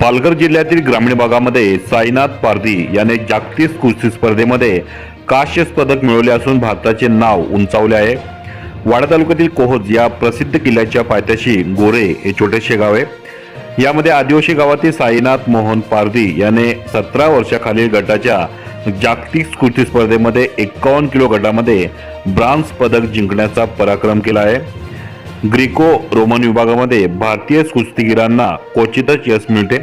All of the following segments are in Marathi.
पालघर जिल्ह्यातील ग्रामीण भागामध्ये साईनाथ पारधी याने जागतिक कुस्ती स्पर्धेमध्ये काश्य पदक मिळवले असून भारताचे नाव उंचावले आहे. वाडा तालुक्यातील कोहोज या प्रसिद्ध किल्ल्याच्या पायथ्याशी गोरे हे छोटेसे गाव आहे. यामध्ये आदिवासी गावातील साईनाथ मोहन पारधी याने सतरा वर्षाखालील गटाच्या जागतिक कुस्ती स्पर्धेमध्ये एकावन्न किलो गटामध्ये ब्रान्झ पदक जिंकण्याचा पराक्रम केला आहे. ग्रीको रोमन विभागामध्ये भारतीय कुस्तीगिरांना क्वचितच यश मिळते.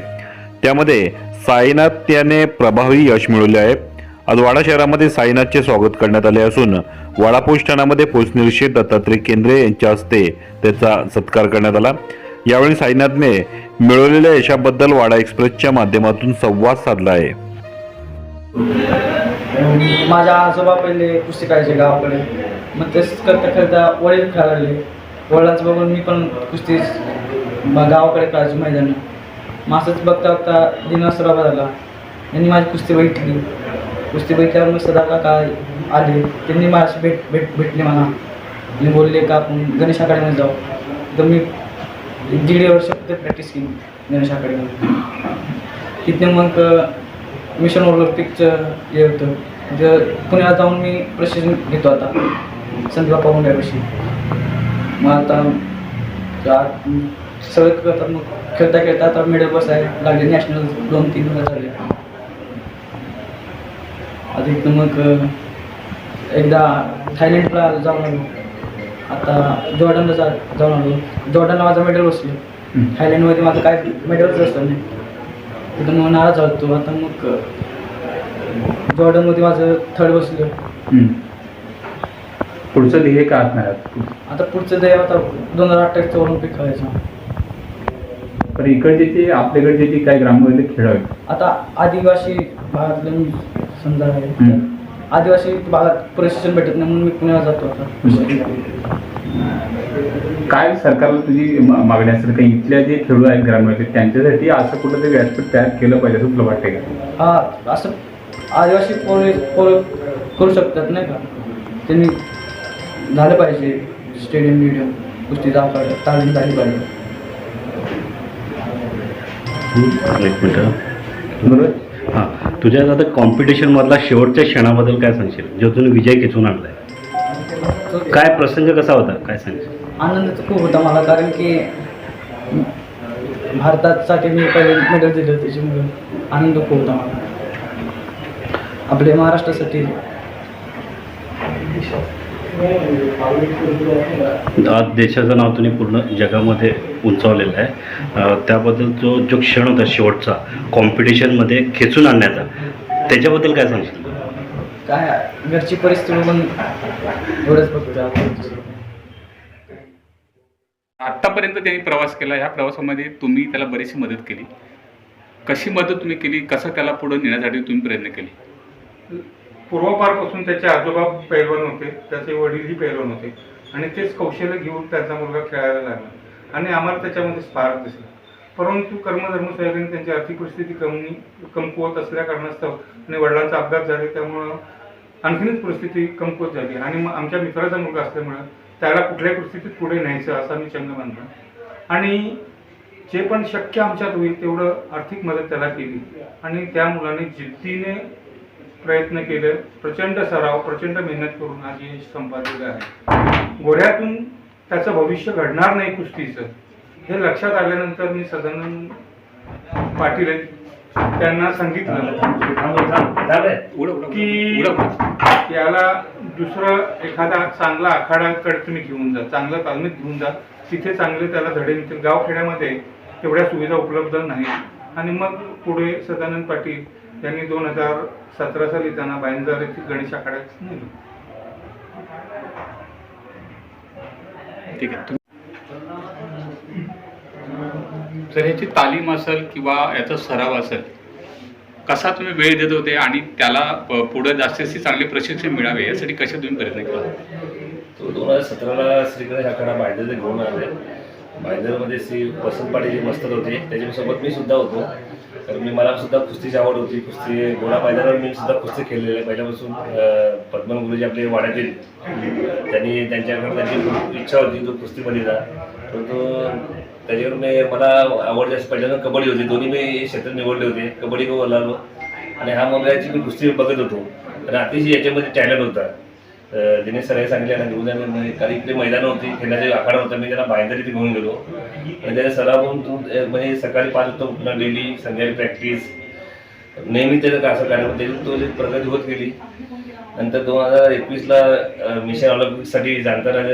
त्यामध्ये साईनाथ याने प्रभावी यश मिळवले आहे. आज वाडा शहरामध्ये साईनाथचे स्वागत करण्यात आले असून वाडा पोलीस ठाण्यामध्ये दत्तात्रय केंद्रे यांच्या हस्ते त्याचा सत्कार करण्यात आला. यावेळी साईनाथने मिळवलेल्या यशाबद्दल वाडा एक्सप्रेसच्या माध्यमातून संवाद साधला आहे. माझ्या आजोबा पहिले कुस्ती गावाकडे. मग तेच करता करता वडील खेळाले वडिलांचं बघून मी पण कुस्ती गावाकडे खेळायचो मैदान. मासंच बघता बघता दिनास राबा झाला. यांनी माझी कुस्ती बघितली. कुस्ती बघितल्यावर मग सदा काका आले. त्यांनी माझ्याशी भेट भेट भेटले मला आणि बोलले का आपण गणेश अकॅडमीमध्ये जाऊ. तर मी एक दीड वर्ष तिथे प्रॅक्टिस केली गणेश अकॅडमीमध्ये तिथे मग मिशन ऑलिम्पिकचं हे होतं. तिथं पुण्याला जाऊन मी प्रशिक्षण घेतो आता. संदीप पाहुण्यापाशी मग आता सगळं करतात मग खेळता खेळता आता मेडल बसायला लागले नॅशनल दोन तीन वेळा झाले आता इथं मग एकदा थायलंडला जाऊन आलो. आता जॉर्डनला जा जाऊन आलो. जॉर्डनला माझं मेडल बसलं थायलंडमध्ये माझं काय मेडलच असलं नाही. तिथं मग नाराज होतो. आता मग जॉर्डनमध्ये माझं थर्ड बसलं. पुढचं ध्येय का असणार आहे? आता पुढचं ध्येय आता दोन हजार अठ्ठावीसचं ऑलिम्पिक खेळायचं. पण इकडचे ते आपल्याकडचे जे काही ग्राममधले खेळ आहेत. आता आदिवासी भागातले मी समजा आहे. हम्म. आदिवासी भागात प्रशिक्षण भेटत नाही म्हणून मी पुण्याला जातो आता. काय सरकारला तुझी मा- मागणी असेल काही इथल्या जे खेळू आहेत ग्राममधले त्यांच्यासाठी असं कुठं तरी व्यासपीठ तयार केलं पाहिजे असं तुला वाटते का? हा असं आदिवासी पोरे पोरं करू शकतात नाही का? त्यांनी झालं पाहिजे. स्टेडियम बिडियम कुस्ती दाखवा तालीम झाली पाहिजे. एक मिनिट बरोबर हां. तुझ्या आता कॉम्पिटिशनमधला शेवटच्या क्षणाबद्दल काय सांगशील? जो तुम्ही विजय खेचून आणलाय. काय प्रसंग कसा होता? काय सांगशील? आनंद खूप होता मला कारण की भारतासाठी मी पहिले मेडल दिलं त्याच्यामुळे आनंद खूप होता मला. आपल्या महाराष्ट्रासाठी आज देशाचं नाव तुम्ही पूर्ण जगामध्ये उंचावलेलं आहे. त्याबद्दल जो जो क्षण होता शेवटचा कॉम्पिटिशनमध्ये खेचून आणण्याचा त्याच्याबद्दल काय सांगशील? काय घरची परिस्थिती पण एवढंच बघतो आत्तापर्यंत त्यांनी प्रवास केला ह्या प्रवासामध्ये तुम्ही त्याला बरीचशी मदत केली. कशी मदत तुम्ही केली कसं त्याला पुढे नेण्यासाठी तुम्ही प्रयत्न केले? पूर्वापारपासून त्याचे आजोबा पैलवान होते त्याचे वडीलही पैलवान होते. आणि तेच कौशल्य घेऊन त्यांचा मुलगा खेळायला लागला. आणि आम्हाला त्याच्यामध्ये स्पार्क दिसला. परंतु कर्मधर्म सोयाबीन त्यांची आर्थिक परिस्थिती कमी कमकुवत असल्या कारणास्तव आणि वडिलांचा अपघात झाले त्यामुळं आणखीनच परिस्थिती कमकुवत झाली. आणि मग आमच्या मित्राचा मुलगा असल्यामुळं त्याला कुठल्याही परिस्थितीत पुढे न्यायचं असा मी चंग मानला आणि जे पण शक्य आमच्यात होईल तेवढं आर्थिक मदत त्याला केली. आणि त्या मुलाने जिद्दीने प्रयत्न केले. प्रचंड सराव प्रचंड मेहनत करून आज यश संपादलेलं आहे. गोऱ्यातून त्याचं भविष्य घडणार नाही कुस्तीचं. हे लक्षात आल्यानंतर मी सदानंद पाटील त्यांना सांगितलं. की याला दुसरं एखादा चांगला आखाडाकडे तुम्ही घेऊन जा चांगला तालमीत घेऊन जा. तिथे चांगले त्याला धडे मिळतील. गावखेड्यामध्ये तेवढ्या सुविधा उपलब्ध नाही आणि मग पुढे सदानंद पाटील यांनी दोन हजार सतरा साली त्यांना येथील गणेश आखाड्यात नेलं. ठीक आहे. तर ह्याची तालीम असेल किंवा याचा सराव असेल कसा तुम्ही वेळ देत होते आणि त्याला पुढे जास्तीत चांगले प्रशिक्षण मिळावे यासाठी कसे तुम्ही प्रयत्न केला? तो दोन हजार सतराला श्रीगणेश आखाडा बायदरचे घेऊन आले. बायदरमध्ये श्री वसंत पाटील जे मस्तर होते त्याच्यासोबत मी सुद्धा होतो. तर मी मला सुद्धा कुस्तीची आवड होती. कुस्ती गोळा मैदानावर मी सुद्धा कुस्ती खेळलेली आहे. पहिल्यापासून पद्मन गुरुजी आपले वाड्यातील त्यांनी त्यांच्याकडे त्यांची इच्छा होती तो कुस्तीमध्ये जा परंतु त्याच्याकडून मी मला आवड जास्त पहिल्यांदा कबड्डी होती. दोन्ही मी क्षेत्र निवडले होते. कबड्डी खूप बोलालो आणि हा मुलगाची मी कुस्ती बघत होतो. आणि अतिशय याच्यामध्ये टॅलेंट होता. अं, दिनेश सरांनी सांगितलं ना घेऊन जाणं म्हणजे कारण इकडे मैदान होती खेळण्याचे आखाडा होता मी त्याला बाहेर तिथे घेऊन गेलो. आणि त्याच्या सरावून तू म्हणजे सकाळी पाच वाजता उठणार डेली संध्याकाळी प्रॅक्टिस नेहमी त्याचं असं कार्यक्रम त्याची तो प्रगती होत गेली. नंतर दोन हजार एकवीसला मिशन ऑलिम्पिकसाठी जाणताना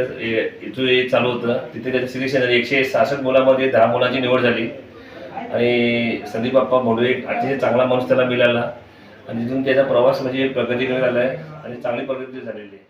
इथून हे चालू होतं. तिथे त्याचं सिलेक्शन एकशे सहासष्ट मुलामध्ये दहा मुलांची निवड झाली. आणि संदीप बाप्पा भोडवे एक अतिशय चांगला माणूस त्याला मिळाला. आणि तिथून त्याचा प्रवास म्हणजे प्रगतीकडे झाला आहे आणि चांगली प्रगती झालेली आहे.